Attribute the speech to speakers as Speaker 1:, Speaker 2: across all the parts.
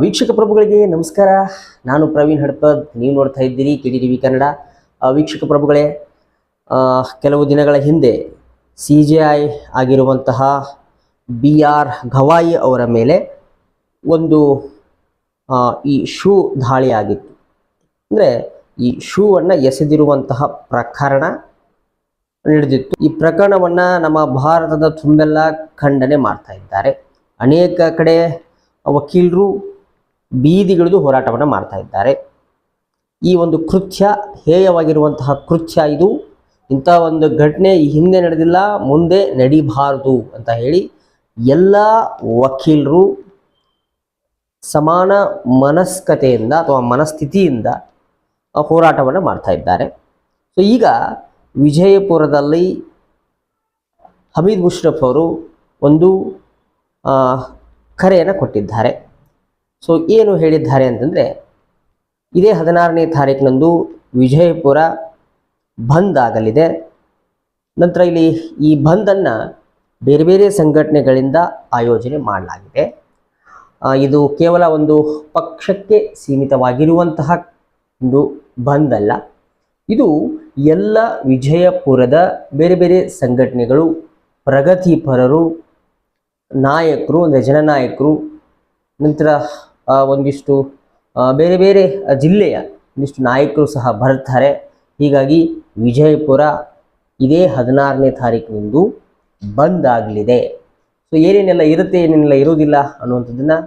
Speaker 1: ವೀಕ್ಷಕ ಪ್ರಭುಗಳಿಗೆ ನಮಸ್ಕಾರ. ನಾನು ಪ್ರವೀಣ್ ಹಡ್ಪದ್. ನೀವು ನೋಡ್ತಾ ಇದ್ದೀರಿ ಕೆ ಡಿ ವಿ ಕನ್ನಡ ವೀಕ್ಷಕ ಪ್ರಭುಗಳೇ ಕೆಲವು ದಿನಗಳ ಹಿಂದೆ ಸಿ ಜೆ ಐ ಆಗಿರುವಂತಹ ಬಿ ಆರ್ ಗವಾಯಿ ಅವರ ಮೇಲೆ ಒಂದು ಈ ಶೂ ದಾಳಿ ಆಗಿತ್ತು. ಅಂದರೆ ಈ ಶೂವನ್ನು ಎಸೆದಿರುವಂತಹ ಪ್ರಕರಣ ನಡೆದಿತ್ತು. ಈ ಪ್ರಕರಣವನ್ನು ನಮ್ಮ ಭಾರತದ ತುಂಬೆಲ್ಲ ಖಂಡನೆ ಮಾಡ್ತಾ ಇದ್ದಾರೆ. ಅನೇಕ ಕಡೆ ವಕೀಲರು ಬೀದಿಗಿಳಿದು ಹೋರಾಟವನ್ನು ಮಾಡ್ತಾ ಇದ್ದಾರೆ. ಈ ಒಂದು ಕೃತ್ಯ ಹೇಯವಾಗಿರುವಂತಹ ಕೃತ್ಯ ಇದು. ಇಂಥ ಒಂದು ಘಟನೆ ಈ ಹಿಂದೆ ನಡೆದಿಲ್ಲ, ಮುಂದೆ ನಡಿಬಾರದು ಅಂತ ಹೇಳಿ ಎಲ್ಲ ವಕೀಲರು ಸಮಾನ ಮನಸ್ಕತೆಯಿಂದ ಅಥವಾ ಮನಸ್ಥಿತಿಯಿಂದ ಹೋರಾಟವನ್ನು ಮಾಡ್ತಾ ಇದ್ದಾರೆ. ಸೊ ಈಗ ವಿಜಯಪುರದಲ್ಲಿ ಹಮೀದ್ ಮುಷ್ರಫ್ ಅವರು ಒಂದು ಕರೆಯನ್ನು ಕೊಟ್ಟಿದ್ದಾರೆ. ಸೊ ಏನು ಹೇಳಿದ್ದಾರೆ ಅಂತಂದರೆ, ಇದೇ ಹದಿನಾರನೇ ತಾರೀಕಿನಂದು ವಿಜಯಪುರ ಬಂದ್ ಆಗಲಿದೆ. ನಂತರ ಇಲ್ಲಿ ಈ ಬಂದನ್ನು ಬೇರೆ ಬೇರೆ ಸಂಘಟನೆಗಳಿಂದ ಆಯೋಜನೆ ಮಾಡಲಾಗಿದೆ. ಇದು ಕೇವಲ ಒಂದು ಪಕ್ಷಕ್ಕೆ ಸೀಮಿತವಾಗಿರುವಂತಹ ಒಂದು ಬಂದ್ ಅಲ್ಲ ಇದು ಎಲ್ಲ ವಿಜಯಪುರದ ಬೇರೆ ಬೇರೆ ಸಂಘಟನೆಗಳು, ಪ್ರಗತಿಪರರು, ನಾಯಕರು, ಅಂದರೆ ಜನನಾಯಕರು ನಂತರ ಒಂದಿಷ್ಟು ಬೇರೆ ಬೇರೆ ಜಿಲ್ಲೆಯ ಒಂದಿಷ್ಟು ನಾಯಕರು ಸಹ ಬರ್ತಾರೆ ಹೀಗಾಗಿ ವಿಜಯಪುರ ಇದೇ ಹದಿನಾರನೇ ತಾರೀಕಿನಿಂದ ಬಂದ್ ಆಗಲಿದೆ ಸೊ ಏನೇನೆಲ್ಲ ಇರುತ್ತೆ, ಏನೇನೆಲ್ಲ ಇರೋದಿಲ್ಲ ಅನ್ನುವಂಥದ್ದನ್ನು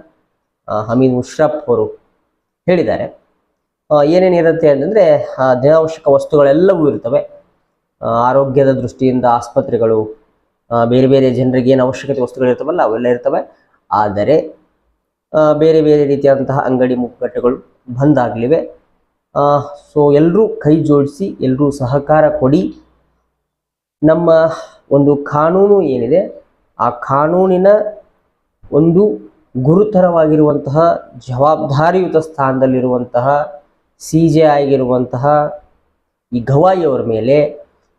Speaker 1: ಹಮೀದ್ ಮುಷ್ರಫ್ ಅವರು ಹೇಳಿದ್ದಾರೆ. ಏನೇನಿರುತ್ತೆ ಅಂತಂದರೆ ದಿನಾವಶ್ಯಕ ವಸ್ತುಗಳೆಲ್ಲವೂ ಇರ್ತವೆ. ಆರೋಗ್ಯದ ದೃಷ್ಟಿಯಿಂದ ಆಸ್ಪತ್ರೆಗಳು ಬೇರೆ ಬೇರೆ ಜನರಿಗೆ ಏನು ಅವಶ್ಯಕತೆ ವಸ್ತುಗಳಿರ್ತವಲ್ಲ ಅವೆಲ್ಲ ಇರ್ತವೆ. ಆದರೆ ಬೇರೆ ಬೇರೆ ರೀತಿಯಾದಂತಹ ಅಂಗಡಿ ಮುಗ್ಗಟ್ಟುಗಳು ಬಂದ್ ಆಗಲಿವೆ ಸೊ ಎಲ್ಲರೂ ಕೈ ಜೋಡಿಸಿ ಎಲ್ಲರೂ ಸಹಕಾರ ಕೊಡಿ. ನಮ್ಮ ಒಂದು ಕಾನೂನು ಏನಿದೆ, ಆ ಕಾನೂನಿನ ಒಂದು ಗುರುತರವಾಗಿರುವಂತಹ ಜವಾಬ್ದಾರಿಯುತ ಸ್ಥಾನದಲ್ಲಿರುವಂತಹ ಸಿ ಜೆ ಆಗಿರುವಂತಹ ಈ ಗವಾಯಿಯವರ ಮೇಲೆ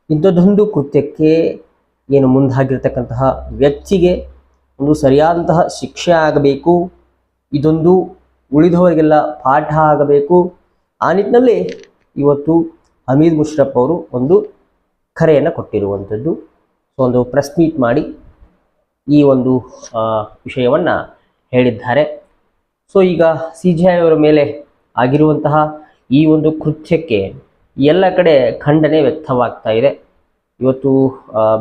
Speaker 1: ಇಂಥದ್ದೊಂದು ಕೃತ್ಯಕ್ಕೆ ಏನು ಮುಂದಾಗಿರ್ತಕ್ಕಂತಹ ವ್ಯಕ್ತಿಗೆ ಒಂದು ಸರಿಯಾದಂತಹ ಶಿಕ್ಷೆ ಆಗಬೇಕು. ಇದೊಂದು ಉಳಿದವರಿಗೆಲ್ಲ ಪಾಠ ಆಗಬೇಕು. ಆ ನಿಟ್ಟಿನಲ್ಲಿ ಇವತ್ತು ಹಮೀದ್ ಮುಷ್ರಫ್ ಅವರು ಒಂದು ಕರೆಯನ್ನು ಕೊಟ್ಟಿರುವಂಥದ್ದು ಸೊ ಒಂದು ಪ್ರೆಸ್ ಮೀಟ್ ಮಾಡಿ ಈ ಒಂದು ವಿಷಯವನ್ನು ಹೇಳಿದ್ದಾರೆ. ಸೊ ಈಗ ಸಿ ಜಿ ಐ ಅವರ ಮೇಲೆ ಆಗಿರುವಂತಹ ಈ ಒಂದು ಕೃತ್ಯಕ್ಕೆ ಎಲ್ಲ ಕಡೆ ಖಂಡನೆ ವ್ಯಕ್ತವಾಗ್ತಾ ಇದೆ. ಇವತ್ತು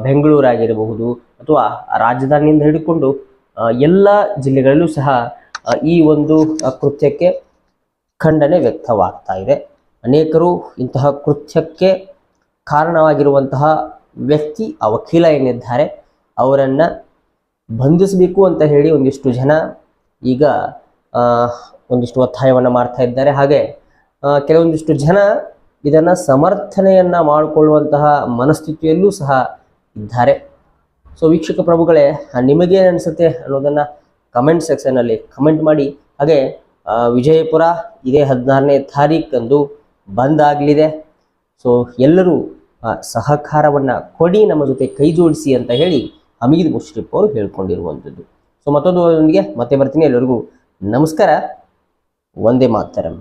Speaker 1: ಬೆಂಗಳೂರಾಗಿರಬಹುದು ಅಥವಾ ರಾಜಧಾನಿಯಿಂದ ಹಿಡಿದುಕೊಂಡು ಎಲ್ಲ ಜಿಲ್ಲೆಗಳಲ್ಲೂ ಸಹ ಈ ಒಂದು ಕೃತ್ಯಕ್ಕೆ ಖಂಡನೆ ವ್ಯಕ್ತವಾಗ್ತಾ ಇದೆ. ಅನೇಕರು ಇಂತಹ ಕೃತ್ಯಕ್ಕೆ ಕಾರಣವಾಗಿರುವಂತಹ ವ್ಯಕ್ತಿ ಆ ವಕೀಲ ಏನಿದ್ದಾರೆ, ಅವರನ್ನು ಬಂಧಿಸಬೇಕು ಅಂತ ಹೇಳಿ ಒಂದಿಷ್ಟು ಜನ ಈಗ ಒಂದಿಷ್ಟು ಒತ್ತಾಯವನ್ನು ಮಾಡ್ತಾ ಇದ್ದಾರೆ. ಹಾಗೆ ಕೆಲವೊಂದಿಷ್ಟು ಜನ ಇದನ್ನು ಸಮರ್ಥನೆಯನ್ನು ಮಾಡಿಕೊಳ್ಳುವಂತಹ ಮನಸ್ಥಿತಿಯಲ್ಲೂ ಸಹ ಇದ್ದಾರೆ. ಸೊ ವೀಕ್ಷಕ ಪ್ರಭುಗಳೇ ನಿಮಗೇನು ಅನಿಸುತ್ತೆ ಅನ್ನೋದನ್ನು ಕಮೆಂಟ್ ಸೆಕ್ಷನಲ್ಲಿ ಕಮೆಂಟ್ ಮಾಡಿ. ಹಾಗೆ ವಿಜಯಪುರ ಇದೇ ಹದಿನಾರನೇ ತಾರೀಕಂದು ಬಂದ್ ಆಗಲಿದೆ. ಸೊ ಎಲ್ಲರೂ ಸಹಕಾರವನ್ನು ಕೊಡಿ, ನಮ್ಮ ಜೊತೆ ಕೈ ಜೋಡಿಸಿ ಅಂತ ಹೇಳಿ ಹಮೀದ್ ಮುಷ್ರಿಫ್ ಅವರು ಹೇಳ್ಕೊಂಡಿರುವಂಥದ್ದು. ಸೊ ಮತ್ತೊಂದು ಮತ್ತೆ ಬರ್ತೀನಿ. ಎಲ್ಲರಿಗೂ ನಮಸ್ಕಾರ. ಒಂದೇ ಮಾತರಂ.